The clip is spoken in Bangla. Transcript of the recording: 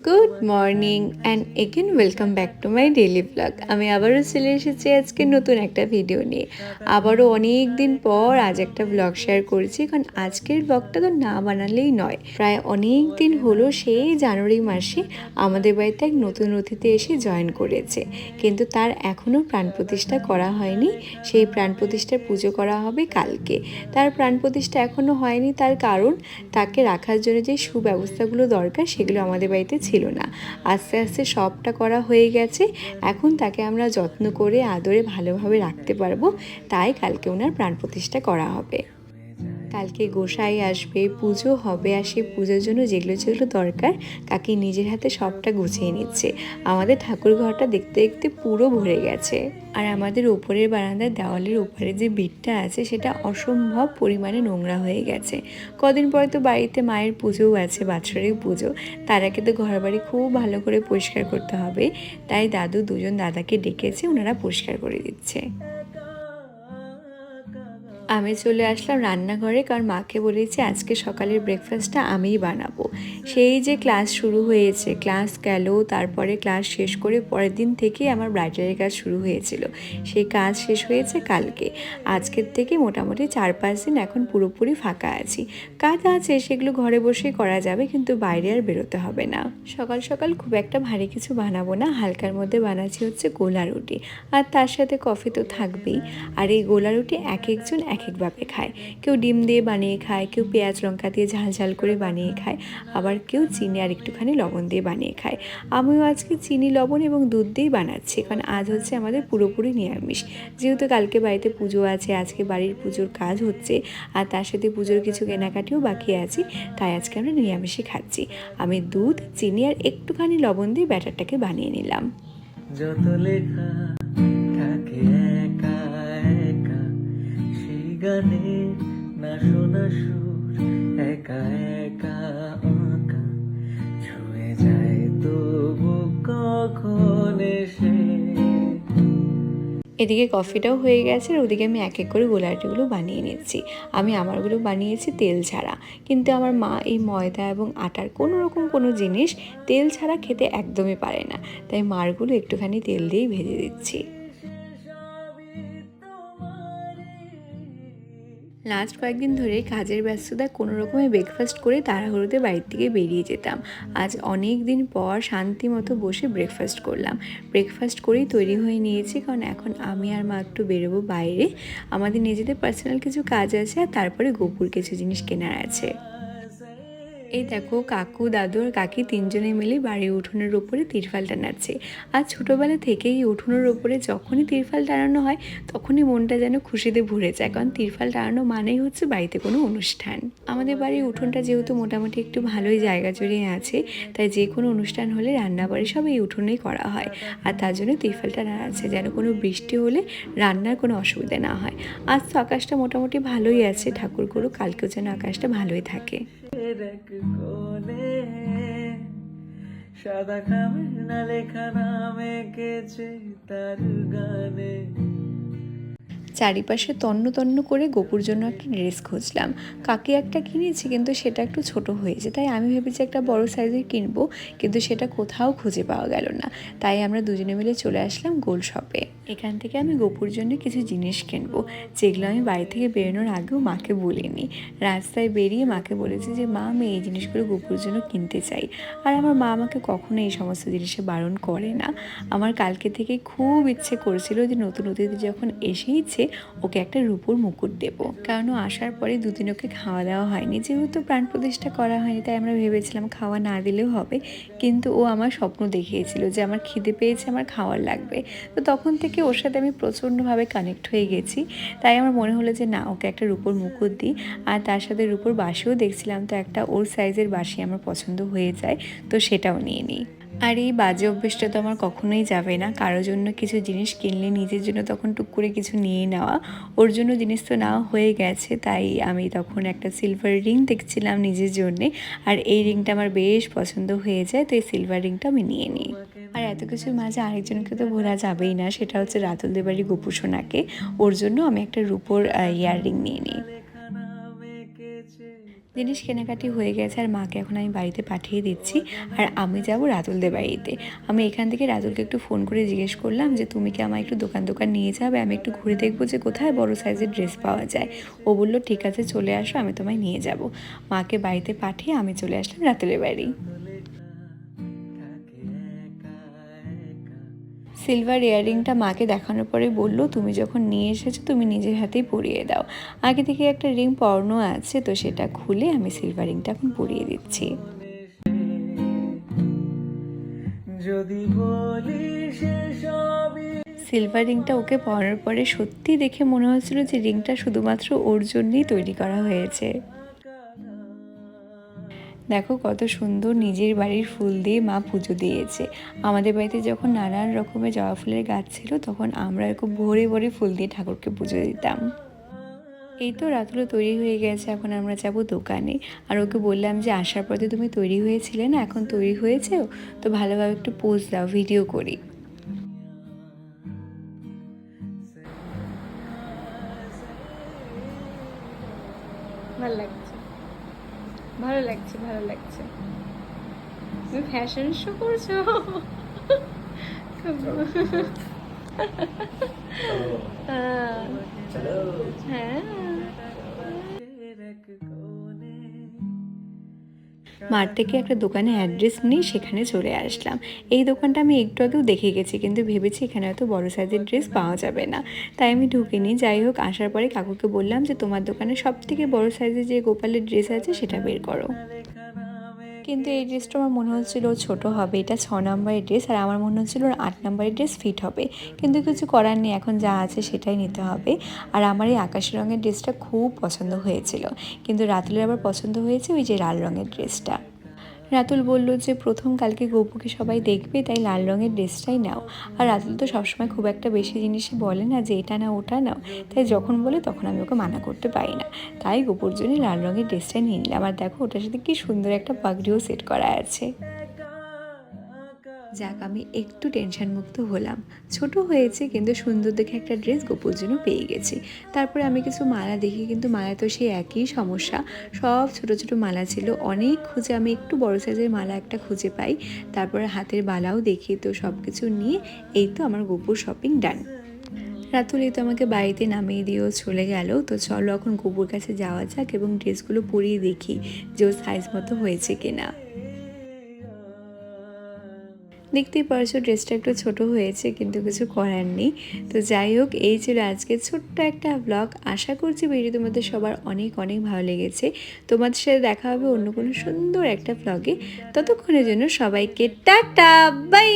Good morning and again welcome back to my daily blog আমি আবারও চলে এসেছি আজকে নতুন একটা ভিডিও নিয়ে। আবারও অনেক দিন পর আজ একটা ব্লগ শেয়ার করেছি, কারণ আজকের ব্লগটা তো না বানালেই নয়। প্রায় অনেক দিন হলো সেই জানুয়ারি মাসে আমাদের বাড়িতে এক নতুন অতিথি এসে জয়েন করেছে। কিন্তু তার এখনও প্রাণ প্রতিষ্ঠা করা হয়নি। সেই প্রাণ প্রতিষ্ঠার পুজো করা হবে কালকে। তার প্রাণ প্রতিষ্ঠা এখনও হয়নি, তার কারণ তাকে রাখার জন্য যে সুব্যবস্থাগুলো দরকার সেগুলো আমাদের বাড়িতে ছিল না। আস্তে আস্তে সবটা করা হয়ে গেছে। এখন তাকে আমরা যত্ন করে, আদরে ভালোভাবে রাখতে পারব। তাই কালকে ওনার প্রাণ প্রতিষ্ঠা করা হবে। কালকে গোসাই আসবে, পুজো হবে আর সেই পুজোর জন্য যেগুলো যেগুলো দরকার, কাকি নিজের হাতে সবটা গুছিয়ে নিচ্ছে। আমাদের ঠাকুর ঘরটা দেখতে দেখতে পুরো ভরে গেছে। আর আমাদের উপরের বারান্দার দেওয়ালের উপরে যে বিটটা আছে, সেটা অসম্ভব পরিমাণে নোংরা হয়ে গেছে। কদিন পরে তো বাড়িতে মায়ের পুজোও আছে বাৎসরিক পুজো। তার আগে তো ঘর বাড়ি খুব ভালো করে পরিষ্কার করতে হবে। তাই দাদু দুজন দাদাকে ডেকেছে, ওনারা পরিষ্কার করে দিচ্ছে। আমি চলে আসলাম রান্নাঘরে কারণ মাকে বলেছি আজকে সকালের ব্রেকফাস্টটা আমিই বানাবো। সেই যে ক্লাস শুরু হয়েছে ক্লাস গেল, তারপরে ক্লাস শেষ করে পরের দিন থেকেই আমার ব্রাইডালের কাজ শুরু হয়েছিল। সেই কাজ শেষ হয়েছে কালকে। আজকের থেকে মোটামুটি চার পাঁচ দিন এখন পুরোপুরি ফাঁকা আছি। কাজ আছে, সেগুলো ঘরে বসেই করা যাবে, কিন্তু বাইরে আর বেরোতে হবে না। সকাল সকাল খুব একটা ভারী কিছু বানাবো না, হালকার মধ্যে বানাচ্ছি হচ্ছে গোলা রুটি। আর তার সাথে কফি তো থাকবেই। আর এই গোলা রুটি এক একজন এক একভাবে খায়। কেউ ডিম দিয়ে বানিয়ে খায়, কেউ পেঁয়াজ লঙ্কা দিয়ে ঝাল ঝাল করে বানিয়ে খায়, আবার কেউ চিনি আর একটুখানি লবণ দিয়ে বানিয়ে খায়। আমিও আজকে চিনি, লবণ এবং দুধ দিয়েই বানাচ্ছি, কারণ আজ হচ্ছে আমাদের পুরোপুরি নিরামিষ। যেহেতু কালকে বাড়িতে পুজো আছে, আজকে বাড়ির পুজোর কাজ হচ্ছে, আর তার সাথে পুজোর কিছু কেনাকাটিও বাকি আছে, তাই আজকে আমরা নিরামিষই খাচ্ছি। আমি দুধ, চিনি আর একটুখানি লবণ দিয়ে ব্যাটারটাকে বানিয়ে নিলাম। যত লেখা সেই গানে না শোনা সুর একা একা, আঁকা। ছুঁয়ে যায় তবু কখন এসে। এদিকে কফিটাও হয়ে গেছে আর ওদিকে আমি এক এক করে গোলাটিগুলো বানিয়ে নিচ্ছি। আমি আমারগুলো বানিয়েছি তেল ছাড়া। কিন্তু আমার মা এই ময়দা এবং আটার কোনো রকম কোনো জিনিস তেল ছাড়া খেতে একদমই পারে না। তাই মারগুলো একটুখানি তেল দিয়েই ভেজে দিচ্ছি। লাস্ট কয়েকদিন ধরে কাজের ব্যস্ততা কোনো রকমে ব্রেকফাস্ট করে তাড়াহুড়োতে বাড়ির থেকে বেরিয়ে যেতাম। আজ অনেক দিন পর শান্তি মতো বসে ব্রেকফাস্ট করলাম। ব্রেকফাস্ট করেই তৈরি হয়ে নিয়েছি কারণ এখন আমি আর মা একটু বেরোবো বাইরে। আমাদের নিজেদের পার্সোনাল কিছু কাজ আছে আর তারপরে গোপুর কিছু জিনিস কেনার আছে। এই দেখো, কাকু, দাদু আর কাকি তিনজনে মিলে বাড়ির উঠোনের ওপরে তিরফাল টানাচ্ছে। আর ছোটোবেলা থেকেই উঠোনের ওপরে যখনই তিরফাল টানানো হয়, তখনই মনটা যেন খুশিতে ভরে যায়। কারণ তিরফাল টানানো মানেই হচ্ছে বাড়িতে কোনো অনুষ্ঠান। আমাদের বাড়ির উঠোনটা যেহেতু মোটামুটি একটু ভালোই জায়গা জুড়ে আছে, তাই যে কোনো অনুষ্ঠান হলে রান্না বাড়ি সব এই উঠোনেই করা হয়। আর তার জন্য তিরফালটা আছে যেন কোনো বৃষ্টি হলে রান্নার কোনো অসুবিধা না হয়। আজ তো আকাশটা মোটামুটি ভালোই আছে ঠাকুর করু কালকেও যেন আকাশটা ভালোই থাকে। সাদা খামের না লেখা নাম এঁকেছে তার গানে চারিপাশে তন্ন তন্ন করে গোপুর জন্য একটা ড্রেস খুঁজলাম। কাকি একটা কিনেছি কিন্তু সেটা একটু ছোট হয়েছে, তাই আমি ভেবেছি একটা বড় সাইজের কিনবো, কিন্তু সেটা কোথাও খুঁজে পাওয়া গেল না। তাই আমরা দুজনে মিলে চলে আসলাম গোল শপে। এখান থেকে আমি গোপুর জন্য কিছু জিনিস কিনবো, যেগুলো আমি বাড়ি থেকে বেরোনোর আগেও মাকে বলিনি। রাস্তায় বেরিয়ে মাকে বলেছি যে, মা, আমি এই জিনিসগুলো গোপুর জন্য কিনতে চাই। আর আমার মা আমাকে কখনো এই সমস্ত জিনিসে বারণ করে না। আমার কালকে থেকে খুব ইচ্ছে করেছিল যে, নতুন অতিথি যখন এসেইছে, ওকে একটা রূপোর মুকুট দেবো। কারণ ও আসার পরে দুদিন ওকে খাওয়া দাওয়া হয়নি। যেহেতু প্রাণ প্রতিষ্ঠা করা হয়নি, তাই আমরা ভেবেছিলাম খাওয়া না দিলেও হবে। কিন্তু ও আমার স্বপ্ন দেখিয়েছিল যে, আমার খিদে পেয়েছে, আমার খাওয়ার লাগবে। তো তখন থেকে ওর সাথে আমি প্রচণ্ডভাবে কানেক্ট হয়ে গেছি। তাই আমার মনে হলো যে, না, ওকে একটা রূপোর মুকুট দিই। আর তার সাথে রূপোর বাসিও দেখছিলাম, তো একটা ওর সাইজের বাসি আমার পছন্দ হয়ে যায়, তো সেটাও নিয়ে নিই। আর এই বাজে অভ্যেসটা তো আমার কখনোই যাবে না। কারোর জন্য কিছু জিনিস কিনলে নিজের জন্য তখন টুক করে কিছু নিয়ে নেওয়া। ওর জন্য জিনিস তো নেওয়া হয়ে গেছে, তাই আমি তখন একটা সিলভার রিং দেখছিলাম নিজের জন্যে। আর এই রিংটা আমার বেশ পছন্দ হয়ে যায় তো এই সিলভার রিংটা আমি নিয়ে নিই। আর এত কিছুর মাঝে আরেকজনকে তো ভোলা যাবেই না, সেটা হচ্ছে রাতুল দেবাড়ি গোপুসোনাকে। ওর জন্য আমি একটা রূপোর ইয়াররিং নিয়ে নিই। জিনিস কেনাকাটি হয়ে গেছে আর মাকে এখন আমি বাড়িতে পাঠিয়ে দিচ্ছি। আর আমি যাব রাতুলদের বাড়িতে। আমি এখান থেকে রাতুলকে একটু ফোন করে জিজ্ঞেস করলাম যে, তুমি কি আমার একটু দোকান দোকান নিয়ে যাবে? আমি একটু ঘুরে দেখব যে কোথায় বড় সাইজের ড্রেস পাওয়া যায়। ও বলল, ঠিক আছে, চলে আসো, আমি তোমায় নিয়ে যাব। মাকে বাড়িতে পাঠিয়ে আমি চলে আসলাম রাতুলের বাড়ি। সিলভার ইয়াররিংটা মাকে দেখানোর পরে বলল তুমি যখন নিয়ে এসেছ তুমি নিজের হাতেই পরিয়ে দাও। আগে থেকে একটা রিং পরানো আছে তো সেটা খুলে আমি সিলভার রিংটা এখন পরিয়ে দিচ্ছি। যদি বলি সে সবই সিলভার রিংটা ওকে পরানোর পরে সত্যি দেখে মনে হচ্ছিল যে রিংটা শুধুমাত্র ওর জন্যই তৈরি করা হয়েছে। দেখো কত সুন্দর নিজের বাড়ির ফুল দিয়ে মা পুজো দিয়েছে। আমাদের বাড়িতে যখন নানান রকমের জবা ফুলের গাছ ছিল, তখন আমরা খুব ভরে ভরে ফুল দিয়ে ঠাকুরকে পুজো দিতাম। এই তো রাতগুলো তৈরি হয়ে গেছে, এখন আমরা যাব দোকানে। আর ওকে বললাম যে, আসার পথে তুমি তৈরি হয়েছিলে না? এখন তৈরি হয়েছেও? তো ভালোভাবে একটু পোজ দাও, ভিডিও করি। ভালো লাগছে। ভালো লাগছে ভালো লাগছে। তুমি ফ্যাশন শো করছ? হ্যাঁ। মার থেকে একটা দোকানে অ্যাড্রেস নিয়ে সেখানে চলে আসলাম। এই দোকানটা আমি একটু আগেও দেখে গেছি, কিন্তু ভেবেছি এখানে হয়তো বড় সাইজের ড্রেস পাওয়া যাবে না। তাই আমি ঢুকিনি। যাই হোক, আসার পরে কাকুকে বললাম যে, তোমার দোকানে সব থেকে বড় সাইজের যে গোপালের ড্রেস আছে, সেটা বের করো। কিন্তু এই ড্রেসটা আমার মনে হচ্ছিল ছোট হবে। এটা ছ নম্বরের ড্রেস আর আমার মনে হচ্ছিল আট নম্বরের ড্রেস ফিট হবে। কিন্তু কিছু করার নেই, এখন যা আছে সেটাই নিতে হবে। আর আমার এই আকাশি রঙের ড্রেসটা খুব পছন্দ হয়েছিল। কিন্তু রাতুলের আবার পছন্দ হয়েছে ওই যে লাল রঙের ড্রেসটা রাতুল বলল যে, প্রথম কালকে গপুকে সবাই দেখবে, তাই লাল রঙের ড্রেসটাই নাও। আর রাতুল তো সবসময় খুব একটা বেশি জিনিসই বলে না যে, এটা না ওটা নাও। তাই যখন বলে তখন আমি ওকে মানা করতে পারি না। তাই গোপুর জন্য লাল রঙের ড্রেসটাই নিয়ে নিলাম। আর দেখো, ওটার সাথে কী সুন্দর একটা পাগড়িও সেট করা আছে। যাক, আমি একটু টেনশন মুক্ত হলাম। ছোট হয়েছে, কিন্তু সুন্দর দেখে একটা ড্রেস গোপুর জন্য পেয়ে গেছি। তারপরে আমি কিছু মালা দেখি, কিন্তু মালা তো সেই একই সমস্যা। সব ছোট ছোট মালা ছিল। অনেক খুঁজে আমি একটু বড় সাইজের মালা একটা খুঁজে পাই। তারপরে হাতের বালাও দেখি, তো সব কিছু নিয়ে এই তো আমার গোপুর শপিং ডান রাতুল, এই তো আমাকে বাড়িতে নামিয়ে দিয়েও চলে গেল। তো চলো এখন গোপুর কাছে যাওয়া যাক এবং ড্রেসগুলো পরিয়ে দেখি যে ও সাইজ মতো হয়েছে কিনা। দেখতেই পারছ ড্রেসটা একটু ছোট হয়েছে, কিন্তু কিছু করার নেই। তো যাই হোক, এই ছিল আজকে ছোট্ট একটা ব্লগ আশা করছি ভিডিও তোমাদের সবার অনেক অনেক ভালো লেগেছে। তোমাদের সাথে দেখা হবে অন্য কোনো সুন্দর একটা ব্লগে ততক্ষণের জন্য সবাইকে টাটা বাই